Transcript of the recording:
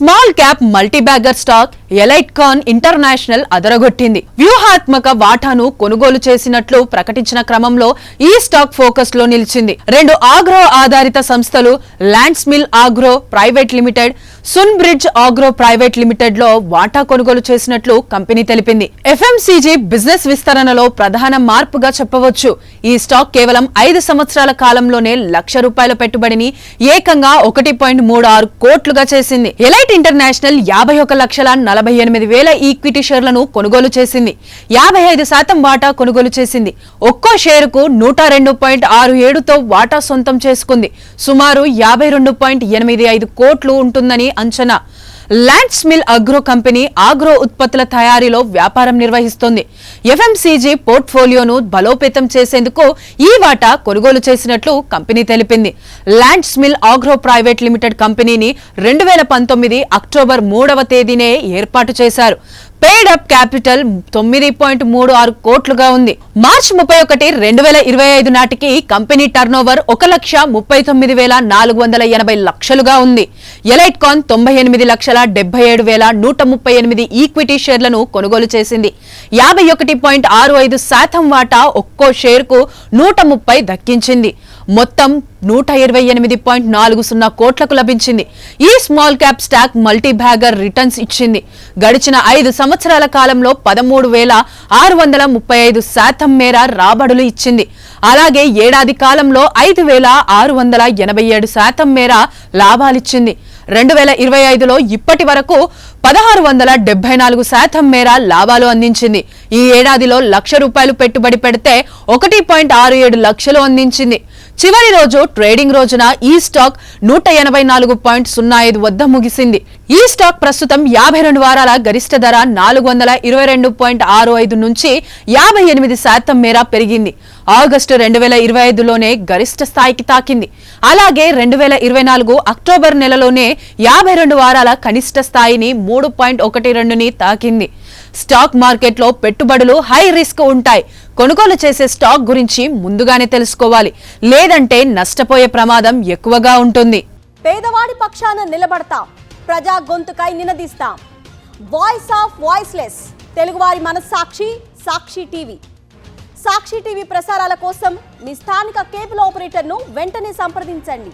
Small cap multibagger stock Elitecon International అదరగొట్టింది. వ్యూహాత్మక వాటాను కొనుగోలు చేసినట్లు ప్రకటించిన క్రమంలో ఈ స్టాక్ ఫోకస్లో నిలిచింది. రెండు ఆగ్రో ఆధారిత సంస్థలు Landsmill Agro Private Limited Sunbridge Agro Private లిమిటెడ్లో వాటా కొనుగోలు చేసినట్లు కంపెనీ తెలిపింది. ఎఫ్ఎంసీజీ బిజినెస్ విస్తరణలో ప్రధాన మార్పుగా చెప్పవచ్చు. ఈ స్టాక్ కేవలం ఐదు సంవత్సరాల కాలంలోనే లక్ష రూపాయల పెట్టుబడిని ఏకంగా ఒకటి పాయింట్ మూడు ఆరు కోట్లుగా చేసింది. ఎలైట్ ఇంటర్నేషనల్ యాభై ఒక లక్షల నలభై ఎనిమిది వేల ఈక్విటీ షేర్లను కొనుగోలు చేసింది. యాభై ఐదు శాతం వాటా కొనుగోలు చేసింది. ఒక్కో షేరుకు నూట రెండు పాయింట్ ఆరు ఏడుతో వాటా సొంతం చేసుకుంది. సుమారు యాభై రెండు పాయింట్ ఎనిమిది ఐదు కోట్లు ఉంటుందని అంచనా. Lands mill Agro company agro ఉత్పత్తుల తయారీలో వ్యాపారం నిర్వహిస్తోంది. ఎఫ్ఎంసీజీ పోర్ట్ఫోలియోను బలోపేతం చేసేందుకు ఈ వాటా కొనుగోలు చేసినట్లు కంపెనీ తెలిపింది. Lands mill Agro Private Limited కంపెనీని రెండు వేల పంతొమ్మిది అక్టోబర్ మూడవ తేదీనే ఏర్పాటు చేశారు. పెయిడ్ అప్ క్యాపిటల్ తొమ్మిది పాయింట్ మూడు ఆరు కోట్లుగా ఉంది. మార్చి ముప్పై ఒకటి రెండు వేల ఇరవై ఐదు నాటికి కంపెనీ టర్నోవర్ ఒక లక్ష ముప్పై తొమ్మిది వేల నాలుగు వందల ఎనభై లక్షలుగా ఉంది. ఎలైట్కాన్ తొంభై ఎనిమిది లక్షల డెబ్బై ఏడు వేల నూట ముప్పై ఎనిమిది ఈక్విటీ షేర్లను కొనుగోలు చేసింది. యాభై ఒకటి పాయింట్ ఆరు ఐదు శాతం వాటా ఒక్కో షేర్కు నూట ముప్పై దక్కించింది. మొత్తం నూట ఇరవై ఎనిమిది పాయింట్ నాలుగు సున్నా కోట్లకు లభించింది. ఈ small cap stock multibagger returns ఇచ్చింది. గడిచిన ఐదు సంవత్సరాల కాలంలో పదమూడు వేల ఆరు వందల ముప్పై ఐదు శాతం మేర రాబడులు ఇచ్చింది. అలాగే ఏడాది కాలంలో ఐదు వేల ఆరు వందల ఎనభై ఏడు శాతం మేర లాభాలిచ్చింది. రెండు వేల ఇరవై ఐదులో ఇప్పటి వరకు పదహారు వందల డెబ్బై నాలుగు శాతం మేర లాభాలు అందించింది. ఈ ఏడాదిలో లక్ష రూపాయలు పెట్టుబడి పెడితే ఒకటి పాయింట్ ఆరు ఏడు లక్షలు అందించింది. చివరి రోజు ట్రేడింగ్ రోజున ఈ స్టాక్ నూట ఎనభై నాలుగు పాయింట్ సున్నా ఐదు వద్ద ముగిసింది. ఈ స్టాక్ ప్రస్తుతం యాభై రెండు వారాల గరిష్ట ధర నాలుగు వందల ఇరవై రెండు పాయింట్ ఆరు ఐదు నుంచి యాభై ఎనిమిది శాతం మేర పెరిగింది. ఆగస్టు రెండు వేల ఇరవై ఐదులోనే గరిష్ట స్థాయికి తాకింది. అలాగే రెండు వేల ఇరవై నాలుగు అక్టోబర్ నెలలోనే యాభై రెండు వారాల కనిష్ట స్థాయిని మూడు పాయింట్ ఒకటి రెండుని తాకింది. స్టాక్ మార్కెట్లో పెట్టుబడులు హై రిస్క్ ఉంటాయి. కొనుగోలు చేసే స్టాక్ గురించి ముందుగానే తెలుసుకోవాలి. లేదంటే నష్టపోయే ప్రమాదం ఎక్కువగా ఉంటుంది. పేదవాడి పక్షాన నిలబడతాం. ప్రజా గొంతుకై నినదిస్తాం. వాయిస్ ఆఫ్ వాయిస్లెస్ తెలుగువారి మనస్సాక్షి సాక్షి టీవీ. సాక్షి టీవీ ప్రసారాల కోసం మీ స్థానిక కేబుల్ ఆపరేటర్ను వెంటనే సంప్రదించండి.